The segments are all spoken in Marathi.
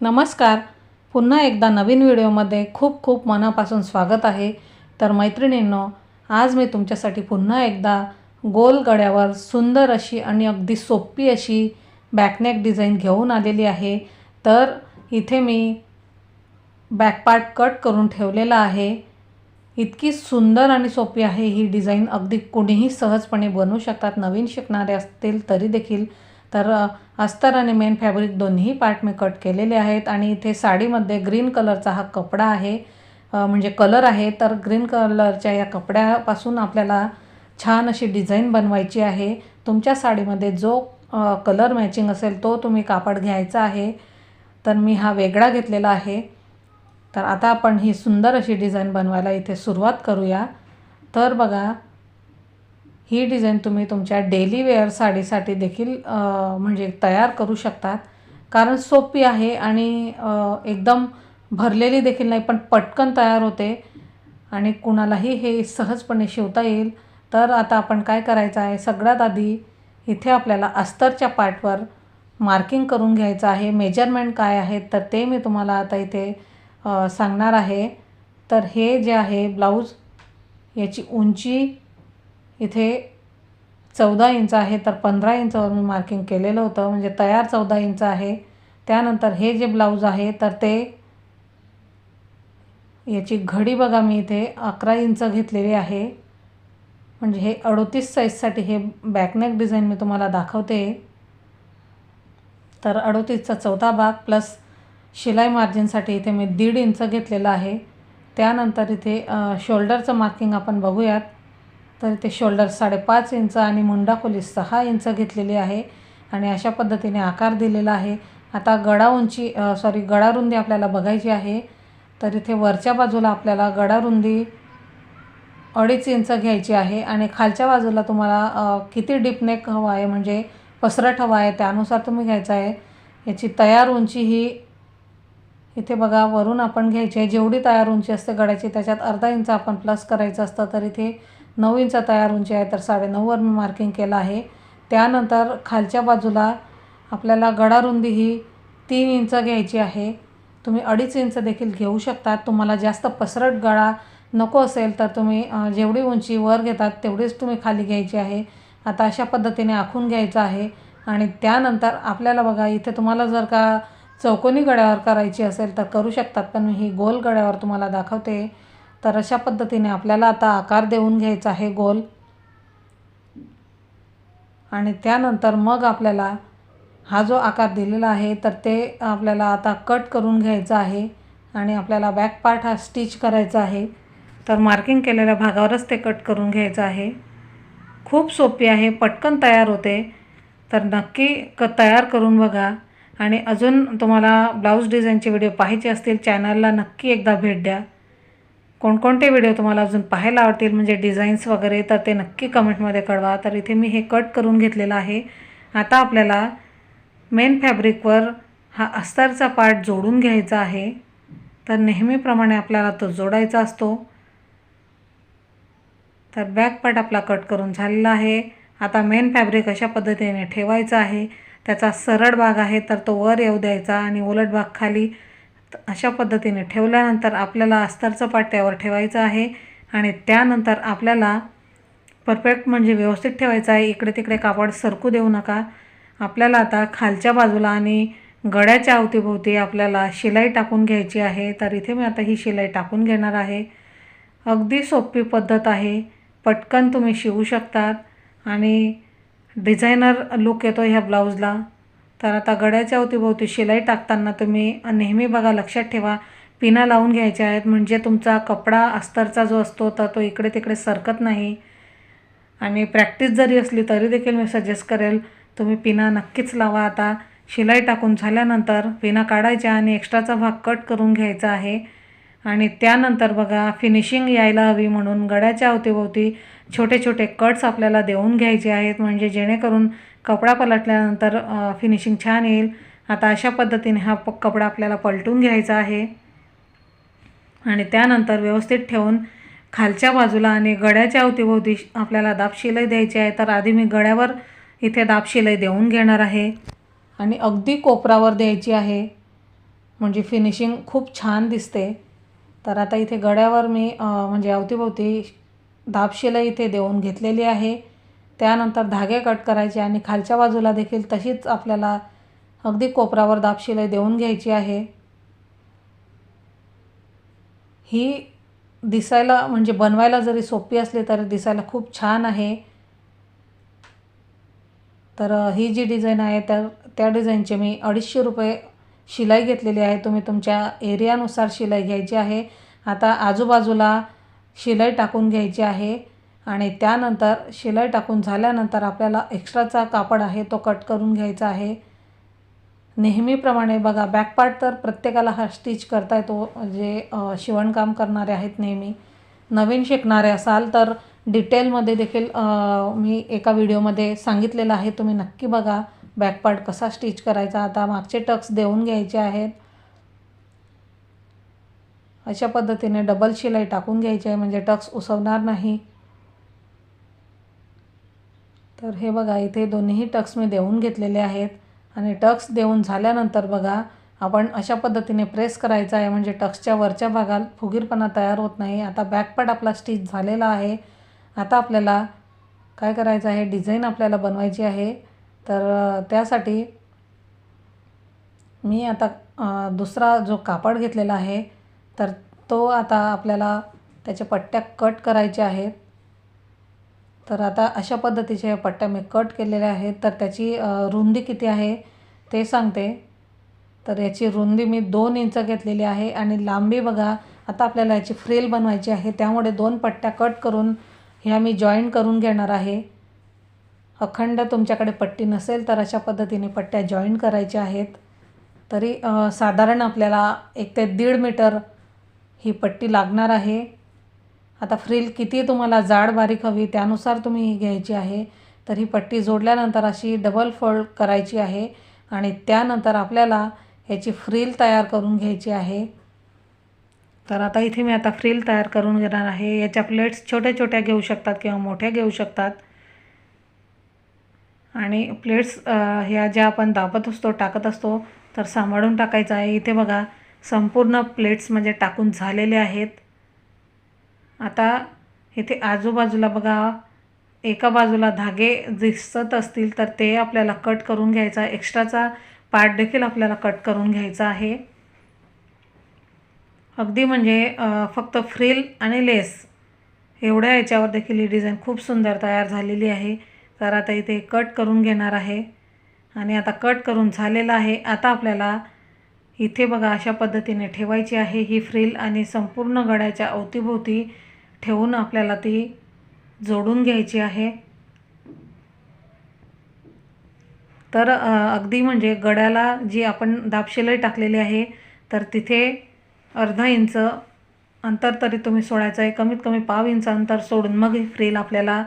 नमस्कार. पुन्हा एकदा नवीन व्हिडिओमध्ये खूप खूप मनापासून स्वागत आहे. तर मैत्रिणींनो आज मी तुमच्यासाठी पुन्हा एकदा गोल गड्यावर सुंदर अशी आणि अगदी सोपी अशी बॅकनेक डिझाईन घेऊन आलेली आहे. तर इथे मी बॅकपार्ट कट करून ठेवलेला आहे. इतकी सुंदर आणि सोपी आहे ही डिझाईन अगदी कोणीही सहजपणे बनवू शकतात नवीन शिकणारे असतील तरी देखील. तर अस्तर आणि मेन फॅब्रिक दोन्ही पार्ट मी कट केलेले आहेत आणि इथे साडीमध्ये ग्रीन कलरचा हा कपडा आहे. म्हणजे कलर आहे तर ग्रीन कलरच्या या कपड्यापासून आपल्याला छान अशी डिझाईन बनवायची आहे. तुमच्या साडीमध्ये जो कलर मॅचिंग असेल तो तुम्ही कापड घ्यायचा आहे. तर मी हा वेगळा घेतलेला आहे. तर आता आपण ही सुंदर अशी डिझाईन बनवायला इथे सुरुवात करूया. तर बघा ही डिझाईन तुम्ही तुमच्या डेली वेअर साडीसाठी देखील म्हणजे तयार करू शकतात. कारण सोपी आहे आणि एकदम भरलेली देखील नाही पण पटकन तयार होते. आणि कुणालाही हे सहजपणे शिवता येईल. तर आता आपण काय करायचं आहे? सगळ्यात आधी इथे आपल्याला अस्तरच्या पार्टवर मार्किंग करून घ्यायचं आहे. मेजरमेंट काय आहेत तर ते मी तुम्हाला आता इथे सांगणार आहे. तर हे जे आहे ब्लाऊज याची उंची इथे चौदा इंच आहे तर पंधरा इंचावर मी मार्किंग केलेलं होतं. म्हणजे तयार चौदा इंच आहे. त्यानंतर हे जे ब्लाऊज आहे तर ते याची घडी बघा मी इथे अकरा इंच घेतलेली आहे. म्हणजे हे अडोतीस साईजसाठी हे बॅकनेक डिझाईन मी तुम्हाला दाखवते. तर अडोतीसचा चौथा भाग प्लस शिलाई मार्जिनसाठी इथे मी दीड इंच घेतलेलं आहे. त्यानंतर इथे शोल्डरचं मार्किंग आपण बघूयात. तर इथे शोल्डर साडेपाच इंच आणि मुंडाखोली सहा इंच घेतलेली आहे. आणि अशा पद्धतीने आकार दिलेला आहे. आता गडा उंची सॉरी गडा रुंदी आपल्याला बघायची आहे. तर इथे वरच्या बाजूला आपल्याला गडा रुंदी अडीच इंच घ्यायची आहे. आणि खालच्या बाजूला तुम्हाला किती डीपनेक हवं आहे म्हणजे पसरट हवा आहे त्यानुसार तुम्ही घ्यायचं आहे. याची तयार उंची ही इथे बघा वरून आपण घ्यायची आहे. जेवढी तयार उंची असते गड्याची त्याच्यात अर्धा इंच आपण प्लस करायचं असतं. तर इथे नऊ इंच तयार उंची आहे तर साडेनऊवर मी मार्किंग केलं आहे. त्यानंतर खालच्या बाजूला आपल्याला गडारुंदी ही तीन इंच घ्यायची आहे. तुम्ही अडीच इंच देखील घेऊ शकतात. तुम्हाला जास्त पसरट गळा नको असेल तर तुम्ही जेवढी उंची वर घेतात तेवढीच तुम्ही खाली घ्यायची आहे. आता अशा पद्धतीने आखून घ्यायचं आहे. आणि त्यानंतर आपल्याला बघा इथे तुम्हाला जर का चौकोनी गड्यावर करायची असेल तर करू शकतात. पण मी ही गोल गड्यावर तुम्हाला दाखवते. तर अशा पद्धतीने आपल्याला आता आकार देऊन घ्यायचा आहे गोल. आणि त्यानंतर मग आपल्याला हा जो आकार दिलेला आहे तर ते आपल्याला आता कट करून घ्यायचा आहे आणि आपल्याला बॅक पार्ट हा स्टिच करायचा आहे. तर मार्किंग केलेल्या भागावरच ते कट करून घ्यायचं आहे. खूप सोपी आहे पटकन तयार होते. तर नक्की क तयार करून बघा. आणि अजून तुम्हाला ब्लाऊज डिझाईनचे व्हिडिओ पाहायचे असतील चॅनलला नक्की एकदा भेट द्या. कोणकोणते व्हिडिओ तुम्हाला अजून पाहायला आवडतील म्हणजे डिझाईन्स वगैरे तर ते नक्की कमेंटमध्ये कळवा. तर इथे मी हे कट करून घेतलेलं आहे. आता आपल्याला मेन फॅब्रिकवर हा अस्तरचा पार्ट जोडून घ्यायचा आहे. तर नेहमीप्रमाणे आपल्याला तो जोडायचा असतो. तर बॅक पार्ट आपला कट करून झालेला आहे. आता मेन फॅब्रिक अशा पद्धतीने ठेवायचा आहे. त्याचा सरळ भाग आहे तर तो वर येऊ द्यायचा आणि उलट भाग खाली अशा पद्धतीने ठेवल्यानंतर आपल्याला अस्तरचं पाट त्यावर ठेवायचं आहे आणि त्यानंतर आपल्याला परफेक्ट म्हणजे व्यवस्थित ठेवायचं आहे. इकडे तिकडे कापड सरकू देऊ नका. आपल्याला आता खालच्या बाजूला आणि गळ्याच्या अवतीभोवती आपल्याला शिलाई टाकून घ्यायची आहे. तर इथे मी आता ही शिलाई टाकून घेणार आहे. अगदी सोपी पद्धत आहे. पटकन तुम्ही शिवू शकतात. आणि डिझायनर लुक येतो ह्या ब्लाऊजला. तर आता गळ्याच्या अवतीभोवती शिलाई टाकताना तुम्ही नेहमी बघा लक्षात ठेवा पिना लावून घ्यायच्या आहेत. म्हणजे तुमचा कपडा अस्तरचा जो असतो तर तो इकडे तिकडे सरकत नाही. आणि प्रॅक्टिस जरी असली तरी देखील मी सजेस्ट करेल तुम्ही पिना नक्कीच लावा. आता शिलाई टाकून झाल्यानंतर पिना काढायच्या आणि एक्स्ट्राचा भाग कट करून घ्यायचा आहे. आणि त्यानंतर बघा फिनिशिंग यायला हवी म्हणून गड्याच्या अवतीभोवती छोटे छोटे कट्स आपल्याला देऊन घ्यायचे आहेत. म्हणजे जेणेकरून कपडा पलटल्यानंतर फिनिशिंग छान येईल. आता अशा पद्धतीने हा प कपडा आपल्याला पलटून घ्यायचा आहे. आणि त्यानंतर व्यवस्थित ठेवून खालच्या बाजूला आणि गड्याच्या अवतीभोवती आपल्याला दाबशिलाई द्यायची आहे. तर आधी मी गळ्यावर इथे दाब शिलाई देऊन घेणार आहे. आणि अगदी कोपरावर द्यायची आहे. म्हणजे फिनिशिंग खूप छान दिसते. तर आता इथे गड्यावर मी म्हणजे अवतीभोवती दाबशिलाई इथे देऊन घेतलेली आहे. त्यानंतर धागे कट करायचे आणि खालच्या बाजूला देखील तशीच आपल्याला अगदी कोपरावर दाबशिलाई देऊन घ्यायची आहे. ही दिसायला म्हणजे बनवायला जरी सोपी असली तरी दिसायला खूप छान आहे. तर ही जी डिझाईन आहे त्या त्या डिझाईनचे मी अडीचशे रुपये शिलाई घेतलेली आहे. तुम्ही तुमच्या एरियानुसार शिलाई घ्यायची आहे. आता आजूबाजूला शिलाई टाकून घ्यायची आहे. आणि त्यानंतर शिलाई टाकून झाल्यानंतर आपल्याला एक्स्ट्राचा कापड आहे तो कट करून घ्यायचा आहे. नेहमीप्रमाणे बघा बॅकपार्ट तर प्रत्येकाला हा स्टिच करता येतो जे शिवणकाम करणारे आहेत नेहमी. नवीन शिकणारे असाल तर डिटेलमध्ये देखील मी एका व्हिडिओमध्ये सांगितलेलं आहे तुम्ही नक्की बघा बॅकपार्ट कसा स्टिच करायचा. आता मागचे टक्स देऊन घ्यायचे आहेत. अशा पद्धतीने डबल शिलाई टाकून घ्यायची आहे म्हणजे टक्स उसवणार नाही. तर हे बघा इथे दोन्हीही टक्स मी देऊन घेतलेले आहेत. आणि टक्स देऊन झाल्यानंतर बघा आपण अशा पद्धतीने प्रेस करायचा आहे म्हणजे टक्सच्या वरच्या भागात फुगीरपणा तयार होत नाही. आता बॅकपार्ट आपला स्टिच झालेला आहे. आता आपल्याला काय करायचं आहे? डिझाईन आपल्याला बनवायची आहे. तर त्यासाठी मी आता दुसरा जो कापड घेतलेला आहे तर तो आता आपल्याला त्याच्या पट्ट्या कट करायच्या आहेत. तर आता अशा पद्धतीच्या या पट्ट्या मी कट केलेल्या आहेत. तर त्याची रुंदी किती आहे ते सांगते. तर याची रुंदी मी दोन इंच घेतलेली आहे आणि लांबी बघा आता आपल्याला याची फ्रेल बनवायची आहे. त्यामुळे दोन पट्ट्या कट करून ह्या मी जॉईन करून घेणार आहे. अखंड तुमच्याकडे पट्टी नसेल तर अशा पद्धतीने पट्ट्या जॉईन करायच्या आहेत. तरी साधारण आपल्याला एक ते दीड मीटर ही पट्टी लागणार आहे. आता फ्रिल किती तुम्हाला जाड बारीक हवी त्यानुसार तुम्ही ही घ्यायची आहे. तर ही पट्टी जोडल्यानंतर अशी डबल फोल्ड करायची आहे आणि त्यानंतर आपल्याला ह्याची फ्रिल तयार करून घ्यायची आहे. तर आता इथे मी आता फ्रिल तयार करून घेणार आहे. याच्या प्लेट्स छोट्या छोट्या घेऊ शकतात किंवा मोठ्या घेऊ शकतात. आणि प्लेट्स ह्या ज्या आपण दाबत असतो टाकत असतो तर सांभाळून टाकायचं आहे. इथे बघा संपूर्ण प्लेट्स म्हणजे टाकून झालेले आहेत. आता इथे आजूबाजूला बघा एका बाजूला धागे दिसत असतील तर ते आपल्याला कट करून घ्यायचा एक्स्ट्राचा पार्ट देखील आपल्याला कट करून घ्यायचा आहे. अगदी म्हणजे फक्त फ्रिल आणि लेस एवढ्या याच्यावर देखील ही डिझाईन खूप सुंदर तयार झालेली आहे. तर आता इथे कट करून घेणार आहे. आणि आता कट करून झालेलं आहे. आता आपल्याला इथे बघा अशा पद्धतीने ठेवायची आहे ही फ्रिल आणि संपूर्ण गड्याच्या अवतीभोवती ठेवून आपल्याला ती जोडून घ्यायची आहे. तर अगदी म्हणजे गड्याला जी आपण दाबशिलाई टाकलेली आहे तर तिथे अर्धा इंच अंतर तरी तुम्ही सोडायचं आहे. कमीत कमी पाव इंच अंतर सोडून मग ही फ्रिल आपल्याला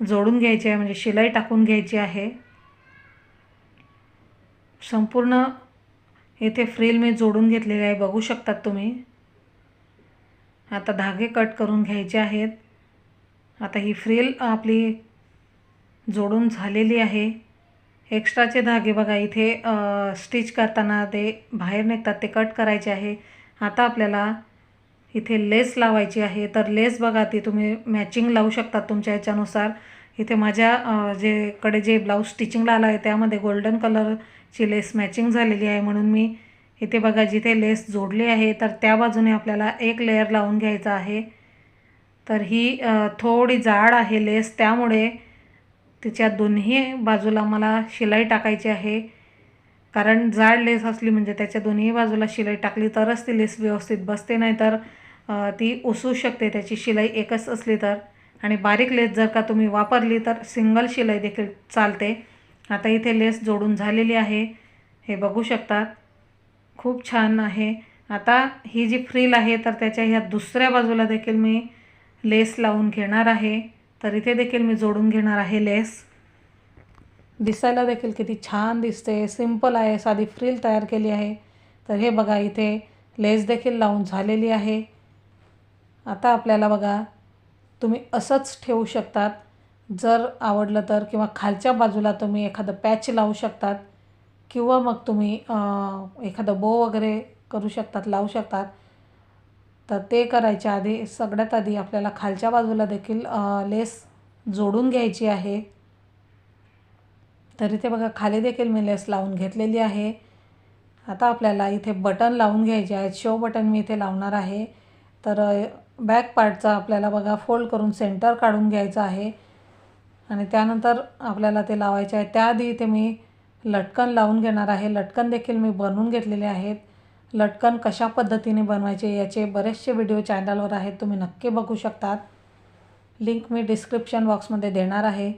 जोडून घ्यायची आहे म्हणजे शिलाई टाकून घ्यायची आहे. संपूर्ण इथे फ्रिल मी जोडून घेतलेली आहे बघू शकतात तुम्ही. आता धागे कट करून घ्यायचे आहेत. आता ही फ्रिल आपली जोडून झालेली आहे. एक्स्ट्राचे धागे बघा इथे स्टिच करताना ते बाहेर निघतात ते कट करायचे आहे. आता आपल्याला इथे लेस लावायची आहे. तर लेस बघा ती तुम्ही मॅचिंग लावू शकता तुमच्या ह्याच्यानुसार इथे माझ्या जे कडे जे ब्लाऊज स्टिचिंगला आला आहे त्यामध्ये गोल्डन कलर ची लेस मॅचिंग झालेली आहे म्हणून मी इथे बघा जिथे लेस जोडली आहे तर त्या बाजूने आपल्याला एक लेअर लावून घ्यायचा आहे. तर ही थोडी जाड आहे लेस त्यामुळे तिच्या दोन्ही बाजूला मला शिलाई टाकायची आहे. कारण जाड लेस असली म्हणजे त्याच्या दोन्ही बाजूला शिलाई टाकली तरच ती लेस व्यवस्थित बसते नाही तर ती उसू शकते त्याची शिलाई एकच असली तर. आणि बारीक लेस जर का तुम्ही वापरली तर सिंगल शिलाई देखील चालते. आता इथे लेस जोडून झालेली आहे. हे बघू शकतात. खूप छान आहे. आता ही जी फ्रील आहे तर त्याच्या ह्या दुसऱ्या बाजूला देखील मी लेस लावून घेणार आहे. तर इथे देखील मी जोडून घेणार आहे लेस. दिसायला देखील किती छान दिसते. सिंपल आहे. साधी फ्रील तयार केली आहे. तर हे बघा इथे लेस देखील लावून झालेली आहे. आता आपल्याला बघा तुम्ही असंच ठेवू शकतात. जर आवडलं तर किंवा खालच्या बाजूला तुम्ही एखादं पॅच लावू शकतात किंवा मग तुम्ही एखादं बो वगैरे करू शकतात लावू शकतात. तर ते करायच्या आधी सगळ्यात आधी आपल्याला खालच्या बाजूला देखील लेस जोडून घ्यायची आहे. तर इथे बघा खाली देखील मी लेस लावून घेतलेली आहे. आता आपल्याला इथे बटन लावून घ्यायचे आहेत. शो बटन मी इथे लावणार आहे. तर बॅक पार्टचा आपल्याला बघा फोल्ड करून सेंटर काढून घ्यायचं आहे. आणि त्यानंतर आपल्याला ते लावायचे आहे. त्याआधी इथे मी लटकन लावून घेणार आहे. लटकन देखील मी बनवून घेतलेले आहेत. लटकन कशा पद्धतीने बनवायचे याचे बरेचसे व्हिडिओ चॅनलवर आहेत. तुम्ही नक्की बघू शकतात. लिंक मी डिस्क्रिप्शन बॉक्समध्ये देणार आहे.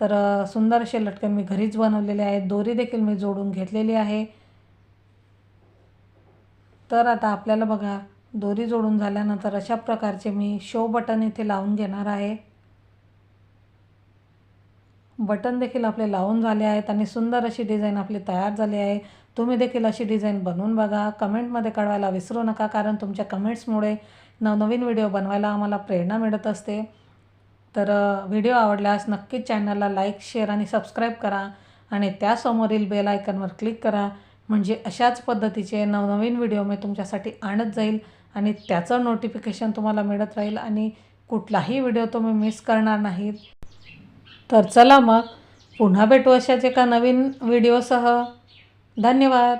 तर सुंदर असे लटकन मी घरीच बनवलेले आहेत. दोरी देखील मी जोडून घेतलेली आहे. तर आता आपल्याला बघा दोरी जोडून झाल्यानंतर अशा प्रकारचे मी शो बटन इथे लावून घेणार आहे. बटन देखील आपले लावून झाले आहेत आणि सुंदर अशी डिझाईन आपली तयार झाली आहे. तुम्ही देखील अशी डिझाईन बनवून बघा. कमेंटमध्ये कळवायला विसरू नका कारण तुमच्या कमेंट्समुळे नवनवीन व्हिडिओ बनवायला आम्हाला प्रेरणा मिळत असते. तर व्हिडिओ आवडल्यास नक्कीच चॅनलला लाईक शेअर आणि सबस्क्राईब करा आणि त्यासमोरील बेल आयकनवर क्लिक करा. म्हणजे अशाच पद्धतीचे नवनवीन व्हिडिओ मी तुमच्यासाठी आणत जाईल आणि त्याचं नोटिफिकेशन तुम्हाला मिळत राहील आणि कुठलाही व्हिडिओ तुम्ही मिस करणार नाहीत. तर चला मग पुन्हा भेटू अशाच एका नवीन व्हिडिओसह. धन्यवाद.